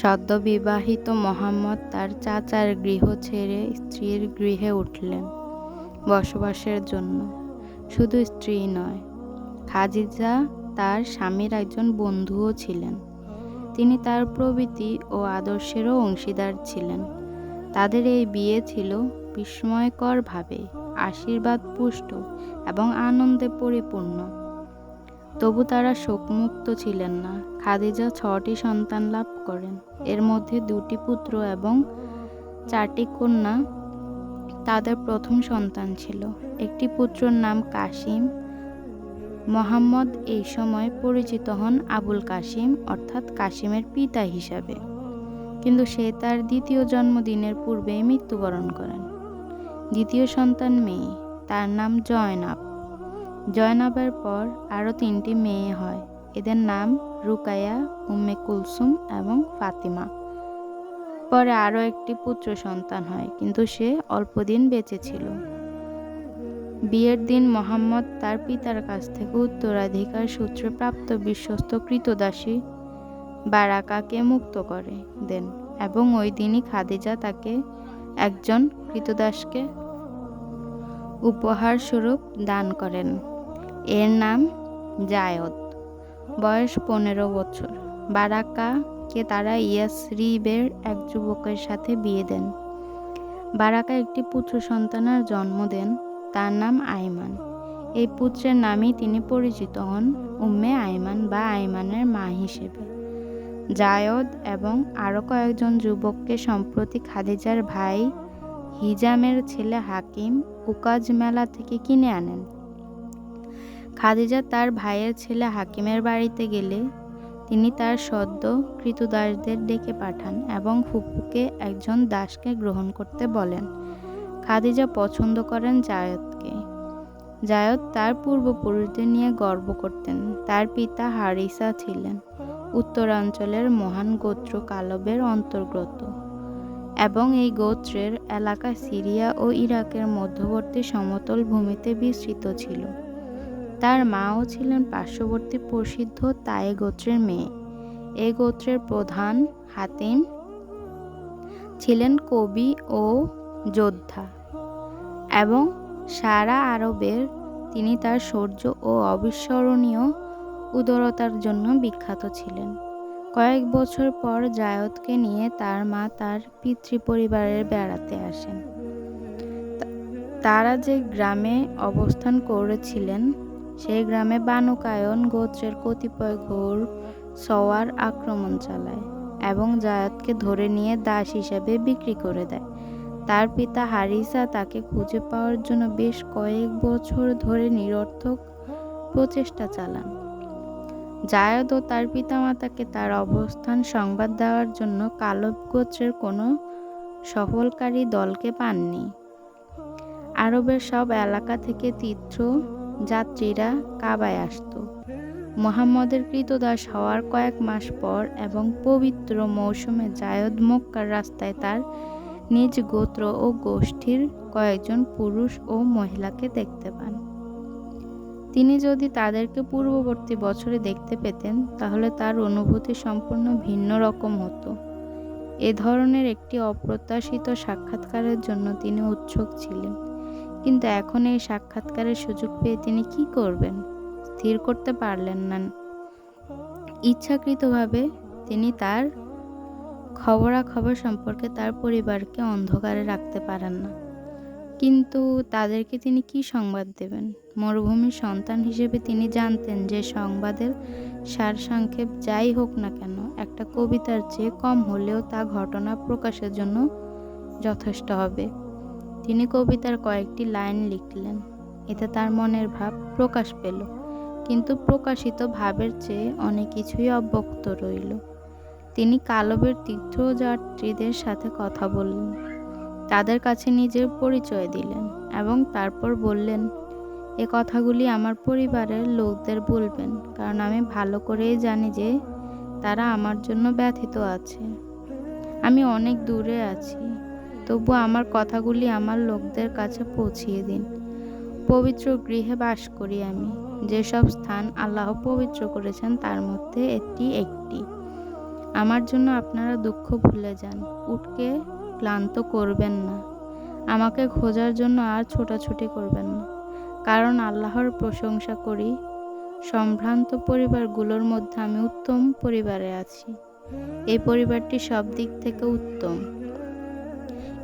সদ্য বিবাহিত মোহাম্মদ তার চাচার গৃহ ছেড়ে স্ত্রীর গৃহে উঠলেন বসবাসের জন্য। শুধু স্ত্রী নয়, খাদিজা তার স্বামীর একজন বন্ধুও ছিলেন। তিনি তার প্রবৃত্তি ও আদর্শেরও অংশীদার ছিলেন। তাদের এই বিয়ে ছিল বিস্ময়করভাবে আশীর্বাদ পুষ্ট এবং আনন্দে পরিপূর্ণ। তবু তারা শোকমুক্ত ছিলেন না। খাদিজা ছটি সন্তান লাভ করেন। এর মধ্যে দুটি পুত্র এবং চারটি কন্যা তাদের প্রথম সন্তান ছিল। একটি পুত্রর নাম কাশিম মোহাম্মদ এই সময় পরিচিত হন আবুল কাশিম অর্থাৎ কাশিমের পিতা হিসাবে। কিন্তু সে তার দ্বিতীয় জন্মদিনের পূর্বেই মৃত্যুবরণ করেন। দ্বিতীয় সন্তান মেয়ে, তার নাম জয়নাব। জয়নাবের পর আরও তিনটি মেয়ে হয়। এদের নাম রুকায়া উম্মে কুলসুম এবং ফাতিমা। পরে আরও একটি পুত্র সন্তান হয়, কিন্তু সে অল্পদিন বেঁচে ছিল। বিয়ের দিন মোহাম্মদ তার পিতার কাছ থেকে উত্তরাধিকার সূত্রে প্রাপ্ত বিশ্বস্ত কৃতদাসী বারাকাকে মুক্ত করে দেন এবং ওই দিনই খাদিজা তাকে একজন কৃতদাসকে উপহার স্বরূপ দান করেন। এর নাম জায়দ। বয়স পনেরো বছর। বারাকাকে তারা ইয়াসরিবের এক যুবকের সাথে বিয়ে দেন। বারাকা একটি পুত্র সন্তানের জন্ম দেন, তার নাম আইমান এই পুত্রের নামেই তিনি পরিচিত হন উম্মে আইমান বা আইমানের মা হিসেবে। জায়দ এবং আরও কয়েকজন যুবককে সম্প্রতি খাদিজার ভাই হিজামের ছেলে হাকিম উকাজ মেলা থেকে কিনে আনেন। খাদিজা তার ভাইয়ের ছেলে হাকিমের বাড়িতে গেলে তিনি তার সদ্য কৃতদাসদের ডেকে পাঠান এবং ফুপুকে একজন দাসকে গ্রহণ করতে বলেন। খাদিজা পছন্দ করেন জায়দকে। জায়দ তার পূর্বপুরুষদের নিয়ে গর্ব করতেন। তার পিতা হারিসা ছিলেন, উত্তরাঞ্চলের মহান গোত্র কালবের অন্তর্গত এবং এই গোত্রের এলাকা সিরিয়া ও ইরাকের মধ্যবর্তী সমতল ভূমিতে বিস্তৃত ছিল। তার মাও ছিলেন পার্শ্ববর্তী প্রসিদ্ধ তায়ে গোত্রের মেয়ে। এ গোত্রের প্রধান হাতিম ছিলেন কবি ও যোদ্ধা এবং সারা আরবের তিনি তার শৌর্য ও অবিস্মরণীয় উদারতার জন্য বিখ্যাত ছিলেন। কয়েক বছর পর জায়দকে নিয়ে তার মা তার পিতৃপরিবারের বেড়াতে আসেন। তারা যে গ্রামে অবস্থান করেছিলেন সেই গ্রামে বানুকায়ন গোত্রের কতিপয় ঘোর সওয়ার আক্রমণ চালায় এবং জায়দকে ধরে নিয়ে দাস হিসাবে বিক্রি করে দেয়। তার পিতা হারিসা তাকে খুঁজে পাওয়ার জন্য বেশ কয়েক বছর ধরে নিরর্থক প্রচেষ্টা চালান। জায়দ ও তার পিতামাতাকে তার অবস্থান সংবাদ দেওয়ার জন্য কালব গোত্রের কোনো সফলকারী দলকে পাননি। আরবের সব এলাকা থেকে তীর্থ যাত্রীরা কাবায় আসত। মোহাম্মদের কৃতদাস হওয়ার কয়েক মাস পর এবং পবিত্র মৌসুমে জায়দ মক্কার রাস্তায় তার নিজ গোত্র ও গোষ্ঠীর কয়েকজন পুরুষ ও মহিলাকে দেখতে পান। তিনি যদি তাদেরকে পূর্ববর্তী বছরে দেখতে পেতেন, তাহলে তার অনুভূতি সম্পূর্ণ ভিন্ন রকম হতো। এ ধরনের একটি অপ্রত্যাশিত সাক্ষাৎকারের জন্য তিনি উৎসুক ছিলেন। কিন্তু এখন এই সাক্ষাৎকারের সুযোগ পেয়ে তিনি কি করবেন? স্থির করতে পারলেন না। ইচ্ছাকৃতভাবে তিনি তার খবরাখবর সম্পর্কে তার পরিবারকে অন্ধকারে রাখতে পারেন না। কিন্তু তাদেরকে তিনি কি সংবাদ দেবেন? মরুভূমির সন্তান হিসেবে তিনি জানতেন যে সংবাদের সারসংক্ষেপ যাই হোক না কেন, একটা কবিতার চেয়ে কম হলেও তা ঘটনা প্রকাশের জন্য যথেষ্ট হবে। তিনি কবিতার কয়েকটি লাইন লিখলেন। এতে তার মনের ভাব প্রকাশ পেল। কিন্তু প্রকাশিত ভাবের চেয়ে অনেক কিছুই অব্যক্ত রইল। তিনি কালবের তীর্থযাত্রীদের সাথে কথা বললেন। তাদের কাছে নিজের পরিচয় দিলেন এবং তারপর বললেন, এ কথাগুলি আমার পরিবারের লোকদের বলবেন, কারণ আমি ভালো করেই জানি যে তারা আমার জন্য ব্যথিত আছে। আমি অনেক দূরে আছি। তবু আমার কথাগুলি আমার লোকদের কাছে পৌঁছিয়ে দিন। পবিত্র গৃহে বাস করি আমি। যেসব স্থান আল্লাহ পবিত্র করেছেন, তার মধ্যে এটি একটি। আমার জন্য আপনারা দুঃখ ভুলে যান। উঠকে ক্লান্ত করবেন না। আমাকে খোঁজার জন্য আর ছোটাছুটি করবেন না। কারণ আল্লাহর প্রশংসা করি, সম্ভ্রান্ত পরিবারগুলোর মধ্যে আমি উত্তম পরিবারে আছি। এই পরিবারটি সব দিক থেকে উত্তম।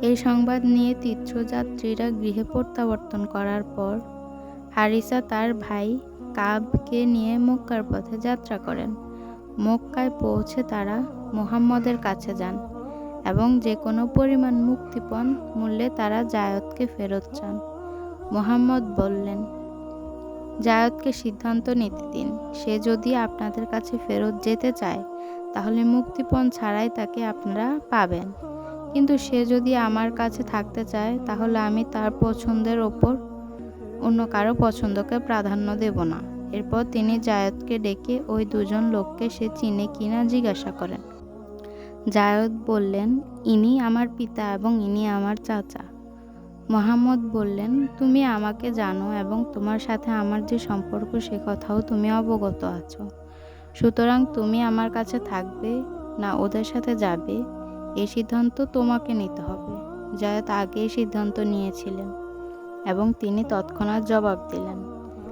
এই সংবাদ নিয়ে তীর্থযাত্রীরা গৃহে প্রত্যাবর্তন করার পর হারিসা তার ভাই কাবকে নিয়ে মক্কার পথে যাত্রা করেন। মক্কায় পৌঁছে তারা মুহাম্মদের কাছে যান এবং যে কোনো পরিমাণ মুক্তিপণ মূল্যে তারা জায়দকে ফেরত চান। মোহাম্মদ বললেন, জায়দকে সিদ্ধান্ত নিতে দিন। সে যদি আপনাদের কাছে ফেরত যেতে চায়, তাহলে মুক্তিপণ ছাড়াই তাকে আপনারা পাবেন। কিন্তু সে যদি আমার কাছে থাকতে চায়, তাহলে আমি তার পছন্দের ওপর অন্য কারও পছন্দকে প্রাধান্য দেব না। এরপর তিনি জায়দকে ডেকে ওই দুজন লোককে সে চিনে কিনা জিজ্ঞাসা করেন। জায়দ বললেন, ইনি আমার পিতা এবং ইনি আমার চাচা। মোহাম্মদ বললেন, তুমি আমাকে জানো এবং তোমার সাথে আমার যে সম্পর্ক, সে কথাও তুমি অবগত আছো। সুতরাং তুমি আমার কাছে থাকবে না, ওদের সাথে যাবে। এই সিদ্ধান্ত তোমাকে নিতে হবে জায়দ আগেই সিদ্ধান্ত নিয়েছিলেন এবং তিনি তৎক্ষণাৎ জবাব দিলেন,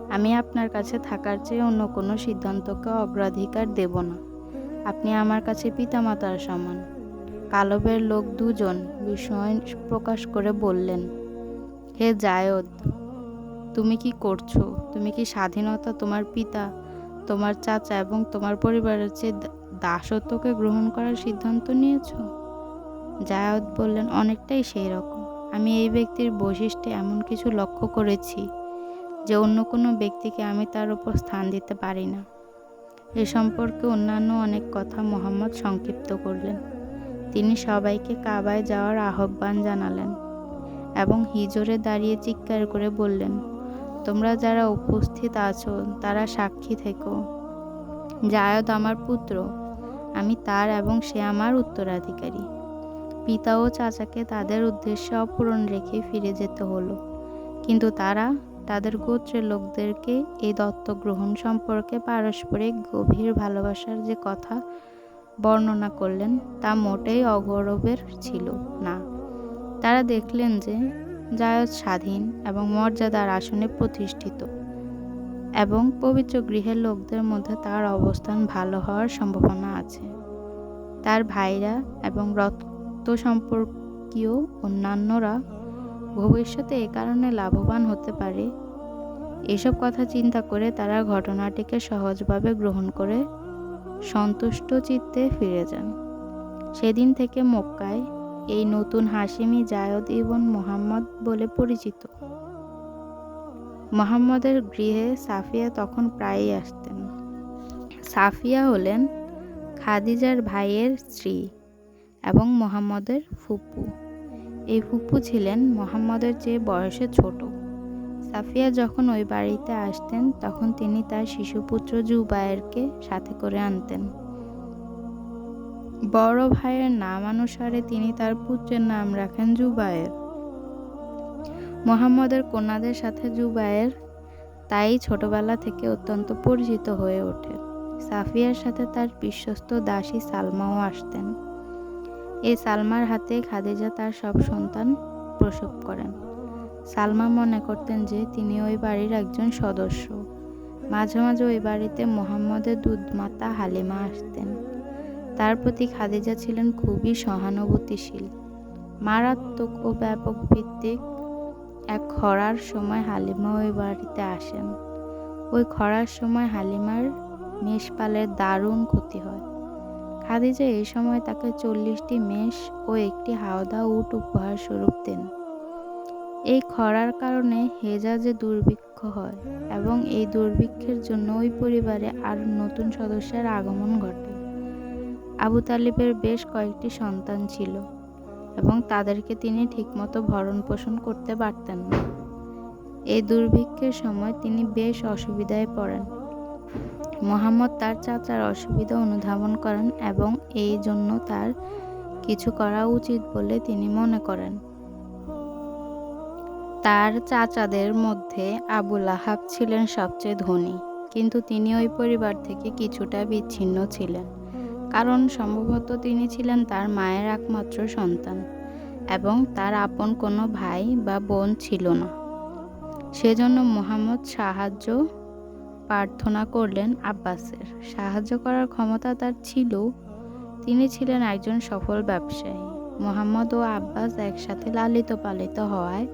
আমি আপনার কাছে থাকার চেয়ে অন্য কোনো সিদ্ধান্তকে অগ্রাধিকার দেব না। আপনি আমার কাছে পিতামাতার সমান। কালবের লোক দুজন বিস্ময় প্রকাশ করে বললেন, হে জায়দ তুমি কি করছ? তুমি কি স্বাধীনতা তোমার পিতা, তোমার চাচা এবং তোমার পরিবারের চেয়ে দাসত্বকে গ্রহণ করার সিদ্ধান্ত নিয়েছো? জায়দ বললেন, অনেকটাই সেই রকম। আমি এই ব্যক্তির বৈশিষ্ট্যে এমন কিছু লক্ষ্য করেছি যে অন্য কোনো ব্যক্তিকে আমি তার উপর স্থান দিতে পারি না। এ সম্পর্কে অন্যান্য অনেক কথা মোহাম্মদ সংক্ষিপ্ত করলেন। তিনি সবাইকে কাবায় যাওয়ার আহ্বান জানালেন এবং হিজরে দাঁড়িয়ে চিৎকার করে বললেন, তোমরা যারা উপস্থিত আছো, তারা সাক্ষী থেকো। জায়দ আমার পুত্র, আমি তার এবং সে আমার উত্তরাধিকারী। পিতা ও চাচাকে তাদের উদ্দেশ্যে অপূরণ রেখে ফিরে যেতে হলো। কিন্তু তারা তাদের গোত্রের লোকদেরকে এই দত্ত গ্রহণ সম্পর্কে পারস্পরিক গভীর ভালোবাসার যে কথা বর্ণনা করলেন, তা মোটেই অগৌরবের ছিল না। তারা দেখলেন যে জায়দ স্বাধীন এবং মর্যাদার আসনে প্রতিষ্ঠিত এবং পবিত্র গৃহের লোকদের মধ্যে তার অবস্থান ভালো হওয়ার সম্ভাবনা আছে। তার ভাইরা এবং রক্ত সম্পর্কীয় অন্যান্যরা ভবিষ্যতে এ কারণে লাভবান হতে পারে। এসব কথা চিন্তা করে তারা ঘটনাটিকে সহজভাবে গ্রহণ করে সন্তুষ্ট চিত্তে ফিরে যান। সেদিন থেকে মক্কায় এই নতুন হাসিমি জায়দ ইবন মোহাম্মদ বলে পরিচিত। মোহাম্মদের গৃহে সাফিয়া তখন প্রায়ই আসতেন। সাফিয়া হলেন খাদিজার ভাইয়ের স্ত্রী। এবং মোহাম্মদের ফুপু। এই ফুপু ছিলেন মোহাম্মদের চেয়ে বয়সে ছোট। সাফিয়া যখন ওই বাড়িতে আসতেন, তখন তিনি তার শিশুপুত্র জুবায়েরকে সাথে করে আনতেন। বড় ভাইয়ের নাম অনুসারে তিনি তার পুত্রের নাম রাখেন জুবায়ের। মোহাম্মদের কন্যাদের সাথে জুবায়ের তাই ছোটবেলা থেকে অত্যন্ত পরিচিত হয়ে ওঠে। সাফিয়ার সাথে তার বিশ্বস্ত দাসী সালমাও আসতেন। এই সালমার হাতে খাদিজা তার সব সন্তান প্রসব করেন। সালমা মনে করতেন যে তিনি ওই বাড়ির একজন সদস্য। মাঝে মাঝে ওই বাড়িতে মোহাম্মদের দুধমাতা হালিমা আসতেন। তার প্রতি খাদিজা ছিলেন খুবই সহানুভূতিশীল। মারাত্মক ও ব্যাপক ভিত্তিক এক খরার সময় হালিমা ওই বাড়িতে আসেন। ওই খরার সময় হালিমার মেষপালের দারুণ ক্ষতি হয়। খাদিজা এই সময় তাকে চল্লিশটি মেষ ও একটি হাওদা উট উপহার স্বরূপ দেন। এই খরার কারণে হেজাজে দুর্ভিক্ষ হয় এবং এই দুর্ভিক্ষের জন্য ওই পরিবারে আরও নতুন সদস্যের আগমন ঘটে। আবু তালিবের বেশ কয়েকটি সন্তান ছিল এবং তাদেরকে তিনি ঠিকমতো ভরণ পোষণ করতে পারতেন না। এই দুর্ভিক্ষের সময় তিনি বেশ অসুবিধায় পড়েন। মোহাম্মদ তার চাচার অসুবিধা অনুধাবন করেন এবং এই জন্য তার কিছু করা উচিত বলে তিনি মনে করেন। তার চাচাদের মধ্যে আবুল আহাব ছিলেন সবচেয়ে ধনী, কিন্তু তিনি ওই পরিবার থেকে কিছুটা বিচ্ছিন্ন ছিলেন, কারণ সম্ভবত তিনি ছিলেন তার মায়ের একমাত্র সন্তান এবং তার আপন কোনো ভাই বা বোন ছিল না। সেজন্য মোহাম্মদ সাহায্য প্রার্থনা করলেন আব্বাসের। সাহায্য করার ক্ষমতা তার ছিল। তিনি ছিলেন একজন সফল ব্যবসায়ী। মোহাম্মদ ও আব্বাস একসাথে লালিত পালিত হওয়ায়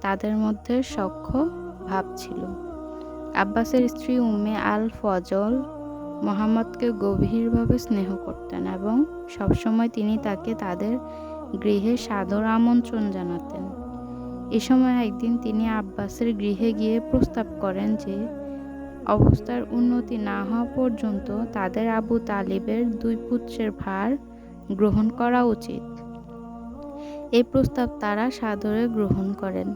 তাদের মধ্যে সখ্য ভাব ছিল। আব্বাসের স্ত্রী উম্মে আল ফজল মোহাম্মদকে গভীরভাবে স্নেহ করতেন এবং সবসময় তিনি তাকে তাদের গৃহে সাদর আমন্ত্রণ জানাতেন। এ সময় একদিন তিনি আব্বাসের গৃহে গিয়ে প্রস্তাব করেন যে অবস্থার উন্নতি না হওয়া পর্যন্ত তাদের আবু তালিবের দুই পুত্রের ভার গ্রহণ করা উচিত। এই প্রস্তাব তারা সাদরে গ্রহণ করেন।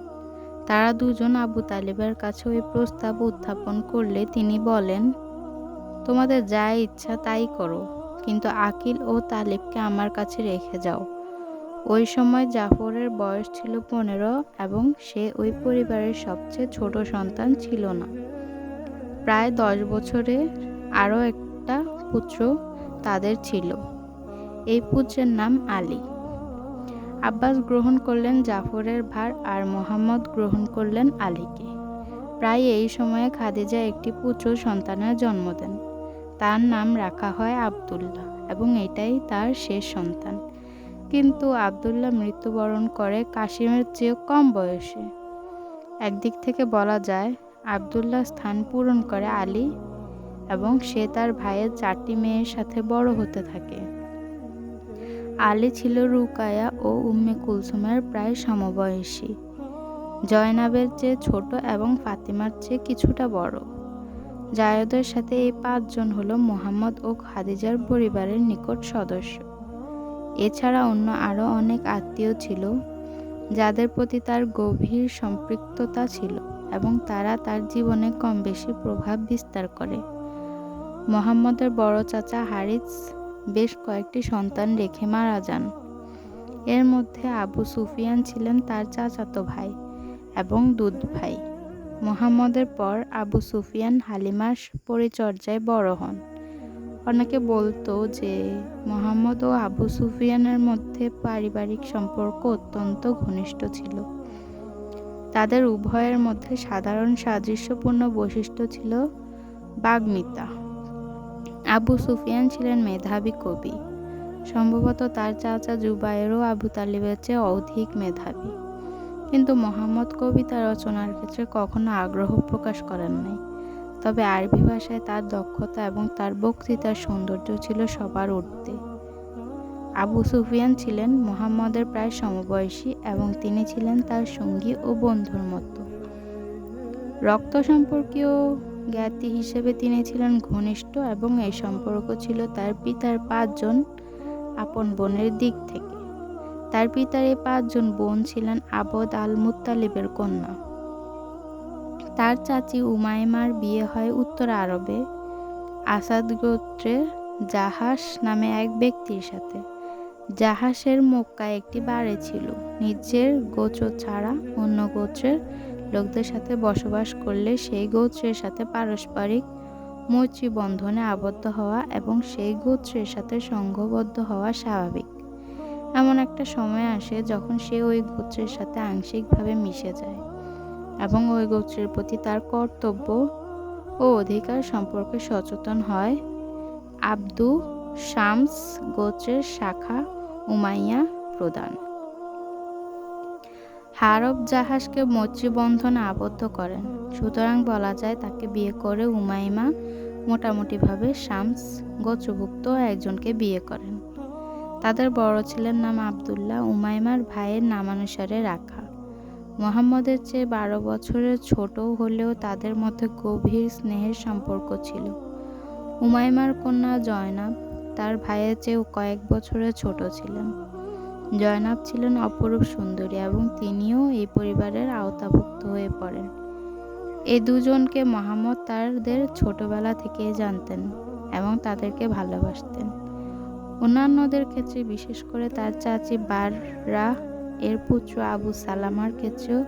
তারা দুজন আবু তালিবের কাছে ওই প্রস্তাব উত্থাপন করলে তিনি বলেন, তোমাদের যা ইচ্ছা তাই করো, কিন্তু আকিল ও তালিবকে আমার কাছে রেখে যাও। ওই সময় জাফরের বয়স ছিল পনেরো এবং সে ওই পরিবারের সবচেয়ে ছোট সন্তান ছিল না। প্রায় দশ বছরে আরও একটা পুত্র তাদের ছিল। এই পুত্রের নাম আলী। আব্বাস গ্রহণ করলেন জাফরের ভার আর মোহাম্মদ গ্রহণ করলেন আলীকে। প্রায় এই সময়ে খাদিজা একটি পুত্র সন্তানের জন্ম দেন। তার নাম রাখা হয় আবদুল্লাহ এবং এটাই তার শেষ সন্তান। কিন্তু আবদুল্লাহ মৃত্যুবরণ করে কাশিমের চেয়ে কম বয়সে। একদিক থেকে বলা যায় আবদুল্লাহ স্থান পূরণ করে আলী এবং সে তার ভাইয়ের চারটি মেয়ের সাথে বড় হতে থাকে। আলী ছিল রুকায়া ও উম্মে কুলসুমের প্রায় সমবয়সী। জয়নাবের চেয়ে ছোট এবং ফাতিমার চেয়ে কিছুটা বড়। জায়দের সাথে এই পাঁচজন হলো মোহাম্মদ ও খাদিজার পরিবারের নিকট সদস্য। এছাড়া অন্য আরও অনেক আত্মীয় ছিল, যাদের প্রতি তার গভীর সম্পৃক্ততা ছিল। এবং তারা তার জীবনে কম বেশি প্রভাব বিস্তার করে। মোহাম্মদের বড় চাচা হারিস বেশ কয়েকটি সন্তান রেখে মারা যান। এর মধ্যে আবু সুফিয়ান ছিলেন তার চাচাতো ভাই এবং দুধ ভাই। মোহাম্মদের পর আবু সুফিয়ান হালিমার পরিচর্যায় বড় হন। অনেকে বলতো যে মোহাম্মদ ও আবু সুফিয়ানের মধ্যে পারিবারিক সম্পর্ক অত্যন্ত ঘনিষ্ঠ ছিল। তাদের উভয়ের মধ্যে সাধারণ সাদৃশ্যপূর্ণ বৈশিষ্ট্য ছিল বাগ্মিতা। আবু সুফিয়ান ছিলেন মেধাবী কবি। সম্ভবত তার চাচা জুবাইরও আবু তালিবের চেয়ে অধিক মেধাবী। কিন্তু মোহাম্মদ কবিতা রচনার ক্ষেত্রে কখনো আগ্রহ প্রকাশ করেন নাই। তবে আরবি ভাষায় তার দক্ষতা এবং তার বক্তৃতার সৌন্দর্য ছিল সবার ঊর্ধ্বে। আবু সুফিয়ান ছিলেন মোহাম্মদের প্রায় সমবয়সী এবং তিনি ছিলেন তার সঙ্গী ও বন্ধুর মতো। রক্ত সম্পর্কীয় জ্ঞাতি হিসেবে তিনি ছিলেন ঘনিষ্ঠ এবং এই সম্পর্ক ছিল তার পিতার পাঁচজন আপন বোনের দিক থেকে। তার পিতার এই পাঁচজন বোন ছিলেন আবদ আল মুত্তালিবের কন্যা। তার চাচি উমাইমার বিয়ে হয় উত্তর আরবে। আসাদ গোত্রের জাহাস নামে এক ব্যক্তির সাথে। জাহাসের মক্কায় একটি বাড়ি ছিল। নিজের গোত্র ছাড়া অন্য গোত্রের লোকদের সাথে বসবাস করলে সেই গোত্রের সাথে পারস্পরিক মৈত্রী বন্ধনে আবদ্ধ হওয়া এবং সেই গোত্রের সাথে সংঘবদ্ধ হওয়া স্বাভাবিক। এমন একটা সময় আসে যখন সে ওই গোত্রের সাথে আংশিকভাবে মিশে যায় এবং ওই গোত্রের প্রতি তার কর্তব্য ও অধিকার সম্পর্কে সচেতন হয়। আব্দু শামস গোত্রের শাখা উমাইয়া প্রদান হারব জাহাজকে মৈত্রীবন্ধনে আবদ্ধ করেন। সুতরাং বলা যায়, তাকে বিয়ে করে উমাইমা মোটামুটিভাবে শামস গোত্রভুক্ত একজনকে বিয়ে করেন। তাদের বড় ছেলের নাম আবদুল্লাহ, উমাইমার ভাইয়ের নামানুসারে রাখা। মোহাম্মদের চেয়ে বারো বছরের ছোট হলেও তাদের মধ্যে গভীর স্নেহের সম্পর্ক ছিল। উমাইমার কন্যা জয়নাব তার ভাইয়ের চেয়েও কয়েক বছরের ছোট ছিলেন। জয়নাব ছিলেন অপরূপ সুন্দরী এবং তিনিও এই পরিবারের আওতাভুক্ত হয়ে পড়েন। এই দুজনকে মোহাম্মদ তাদের ছোটবেলা থেকে জানতেন এবং তাদেরকে ভালোবাসতেন। অন্যান্যদের ক্ষেত্রে, বিশেষ করে তার চাচি বাররা, এর পুত্র আবু সালামার ক্ষেত্রেও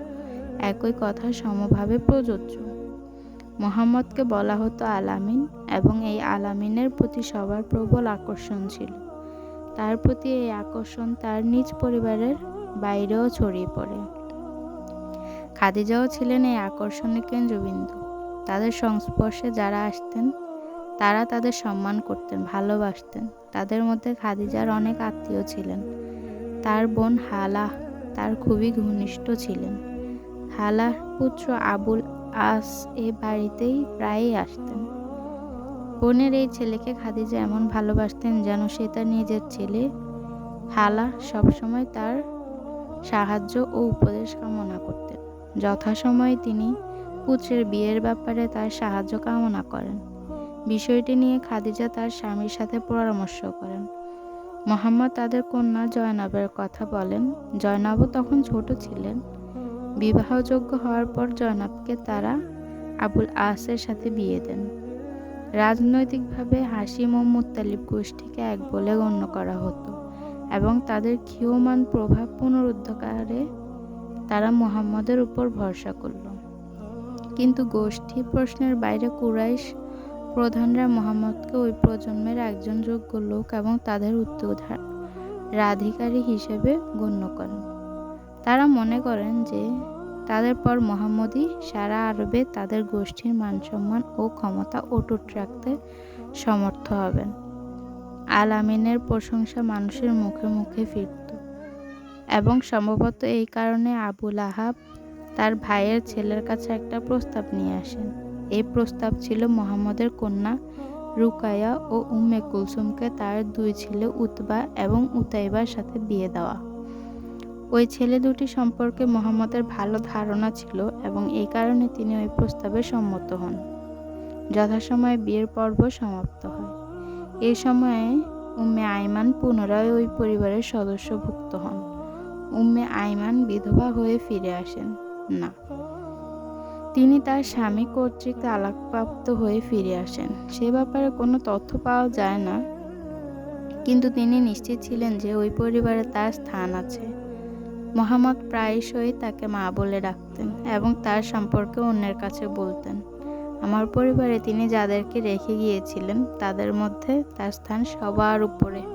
একই কথা সমভাবে প্রযোজ্য। মোহাম্মদকে বলা হতো আলামিন এবং এই আলামিনের প্রতি সবার প্রবল আকর্ষণ ছিল। তার প্রতি এই আকর্ষণ তার নিজ পরিবারের বাইরেও ছড়িয়ে পড়ে। খাদিজাও ছিলেন এই আকর্ষণের কেন্দ্রবিন্দু। তাদের সংস্পর্শে যারা আসতেন, তারা তাদের সম্মান করতেন, ভালোবাসতেন। তাদের মধ্যে খাদিজার অনেক আত্মীয় ছিলেন। তার বোন হালা তার খুবই ঘনিষ্ঠ ছিলেন। হালার পুত্র আবুল আস এ বাড়িতেই প্রায়ই আসতেন। বোনের এই ছেলেকে খাদিজা এমন ভালোবাসতেন যেন সে তার নিজের ছেলে হালা সবসময় তার সাহায্য ও উপদেশ কামনা করতেন। যথাসময়ে তিনি পুত্রের বিয়ের ব্যাপারে তার সাহায্য কামনা করেন। বিষয়টি নিয়ে খাদিজা তার স্বামীর সাথে পরামর্শ করেন। মোহাম্মদ তাদের কন্যা জয়নবের কথা বলেন। জয়নবও তখন ছোট ছিলেন। বিবাহযোগ্য হওয়ার পর জয়নাবকে তারা আবুল আসের সাথে বিয়ে দেন। রাজনৈতিকভাবে হাসিম ও মুত্তালিব গোষ্ঠীকে এক বলে গণ্য করা হতো এবং তাদের ক্ষীয়মান প্রভাব পুনরুদ্ধারে তারা মুহাম্মদের উপর ভরসা করল। কিন্তু গোষ্ঠী প্রশ্নের বাইরে কুরাইশ প্রধানরা মোহাম্মদকে ওই প্রজন্মের একজন যোগ্য লোক এবং তাদের উত্তরাধিকারী হিসেবে গণ্য করেন। তারা মনে করেন যে তাদের পর মোহাম্মদই সারা আরবে তাদের গোষ্ঠীর মানসম্মান ও ক্ষমতা অটুট রাখতে সমর্থ হবেন। আল আমিনের প্রশংসা মানুষের মুখে মুখে ফিরত এবং সম্ভবত এই কারণে আবুল আহাব তার ভাইয়ের ছেলের কাছে একটা প্রস্তাব নিয়ে আসেন। এই প্রস্তাব ছিল মোহাম্মদের কন্যা রুকায়া ও উম্মে কুলসুমকে তার দুই ছেলে উতবা এবং উতাইবার সাথে বিয়ে দেওয়া। ওই ছেলে দুটি সম্পর্কে মোহাম্মদের ভালো ধারণা ছিল এবং এই কারণে তিনি ওই প্রস্তাবে সম্মত হন। যথাসময়ে বিয়ের পর্ব সমাপ্ত হয়। এই সময়ে উম্মে আইমান পুনরায় ওই পরিবারের সদস্যভুক্ত হন। উম্মে আইমান বিধবা হয়ে ফিরে আসেন। না। তিনি তার স্বামী কর্তৃক তালাকপ্রাপ্ত হয়ে ফিরে আসেন। সে ব্যাপারে কোনো তথ্য পাওয়া যায় না। কিন্তু তিনি নিশ্চিত ছিলেন যে ওই পরিবারে তার স্থান আছে। মোহাম্মদ প্রায়শই তাকে মা বলে ডাকতেন এবং তার সম্পর্কে অন্যের কাছে বলতেন। আমার পরিবারে তিনি যাদেরকে রেখে গিয়েছিলেন, তাদের মধ্যে তার স্থান সবার উপরে।